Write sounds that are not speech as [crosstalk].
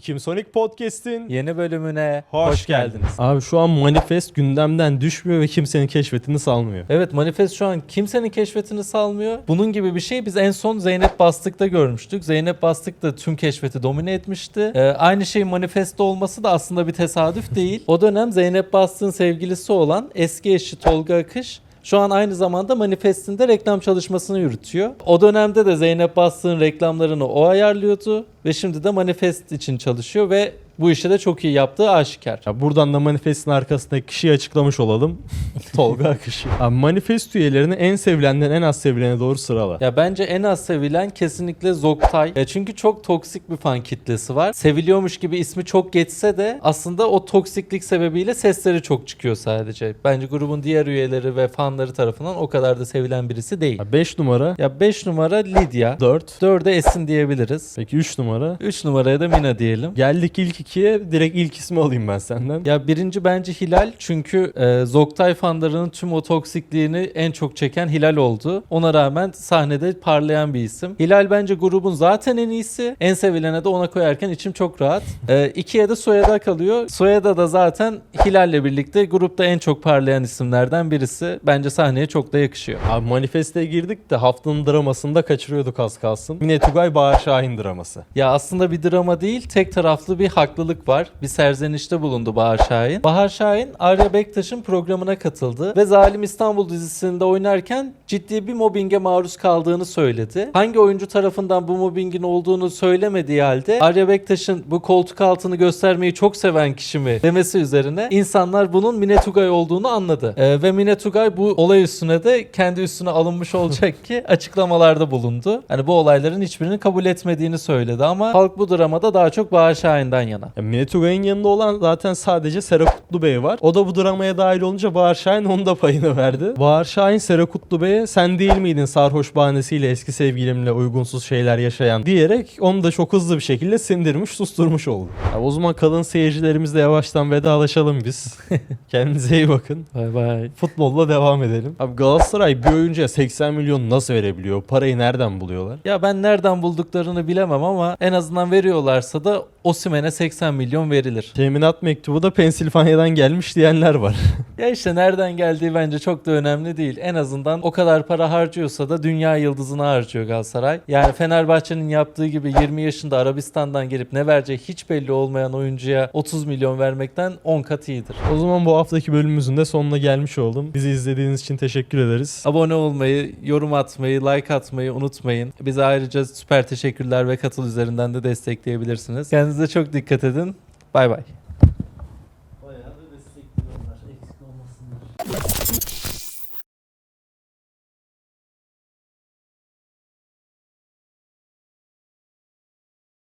Kim Sonic Podcast'in Yeni bölümüne hoş, geldiniz. Abi şu an manifest gündemden düşmüyor ve kimsenin keşfetini salmıyor. Evet manifest şu an kimsenin keşfetini salmıyor. Bunun gibi bir şey biz en son Zeynep Bastık'ta görmüştük. Zeynep Bastık da tüm keşfeti domine etmişti. Ee, aynı şeyin manifesto olması da aslında bir tesadüf değil. O dönem Zeynep Bastık'ın sevgilisi olan eski eşi Tolga Akış şu an aynı zamanda manifestinde reklam çalışmasını yürütüyor. O dönemde de Zeynep Bastık'ın reklamlarını o ayarlıyordu ve şimdi de manifest için çalışıyor ve bu işi de çok iyi yaptığı aşikar. Ya buradan da manifestin arkasındaki kişiyi açıklamış olalım. [laughs] Tolga Akışı. Abi manifest üyelerini en sevilenden en az sevilene doğru sırala. Ya bence en az sevilen kesinlikle Zoktay. Ya çünkü çok toksik bir fan kitlesi var. Seviliyormuş gibi ismi çok geçse de aslında o toksiklik sebebiyle sesleri çok çıkıyor sadece. Bence grubun diğer üyeleri ve fanları tarafından o kadar da sevilen birisi değil. 5 numara, Ya 5 numara Lydia. 4. 4'e Esin diyebiliriz. Peki 3 numara. 3 numaraya da Mina diyelim. Geldik ilk ikiye direkt ilk ismi alayım ben senden. Ya birinci bence Hilal çünkü e, Zoktay fanlarının tüm o toksikliğini en çok çeken Hilal oldu. Ona rağmen sahnede parlayan bir isim. Hilal bence grubun zaten en iyisi. En sevilene de ona koyarken içim çok rahat. E, ikiye de Soyada kalıyor. Soyada da zaten Hilal'le birlikte grupta en çok parlayan isimlerden birisi. Bence sahneye çok da yakışıyor. Abi manifeste girdik de haftanın dramasında kaçırıyorduk az kalsın. Mine Tugay Bahar Şahin draması. Ya aslında bir drama değil, tek taraflı bir haklılık var. Bir serzenişte bulundu Bahar Şahin. Bahar Şahin, Arya Bektaş'ın programına katıldı ve Zalim İstanbul dizisinde oynarken ciddi bir mobbinge maruz kaldığını söyledi. Hangi oyuncu tarafından bu mobbingin olduğunu söylemediği halde Arya Bektaş'ın bu koltuk altını göstermeyi çok seven kişi mi demesi üzerine insanlar bunun Mine Tugay olduğunu anladı. Ee, ve Mine Tugay bu olay üstüne de kendi üstüne alınmış olacak ki [laughs] açıklamalarda bulundu. Hani bu olayların hiçbirini kabul etmediğini söyledi ama halk bu dramada daha çok Bahar Şahin'den yana. Ya yanında olan zaten sadece Sera Kutlu Bey var. O da bu dramaya dahil olunca Bahar Şahin onun da payını verdi. Bahar Şahin Sera Kutlu Bey'e sen değil miydin sarhoş bahanesiyle eski sevgilimle uygunsuz şeyler yaşayan diyerek onu da çok hızlı bir şekilde sindirmiş susturmuş oldu. Ya o zaman kalın seyircilerimizle yavaştan vedalaşalım biz. [laughs] Kendinize iyi bakın. Bay bay. Futbolla devam edelim. Abi Galatasaray bir oyuncuya 80 milyon nasıl verebiliyor? Parayı nereden buluyorlar? Ya ben nereden bulduklarını bilemem ama en azından veriyorlarsa da Osimhen'e 80 milyon verilir. Teminat mektubu da Pensilvanya'dan gelmiş diyenler var. [laughs] Ya işte nereden geldiği bence çok da önemli değil. En azından o kadar para harcıyorsa da dünya yıldızını harcıyor Galatasaray. Yani Fenerbahçe'nin yaptığı gibi 20 yaşında Arabistan'dan gelip ne vereceği hiç belli olmayan oyuncuya 30 milyon vermekten 10 kat iyidir. O zaman bu haftaki bölümümüzün de sonuna gelmiş oldum. Bizi izlediğiniz için teşekkür ederiz. Abone olmayı, yorum atmayı, like atmayı unutmayın. Bize ayrıca süper teşekkürler ve katıl üzerinden de destekleyebilirsiniz. Kendinize çok dikkat edin. Bay bay.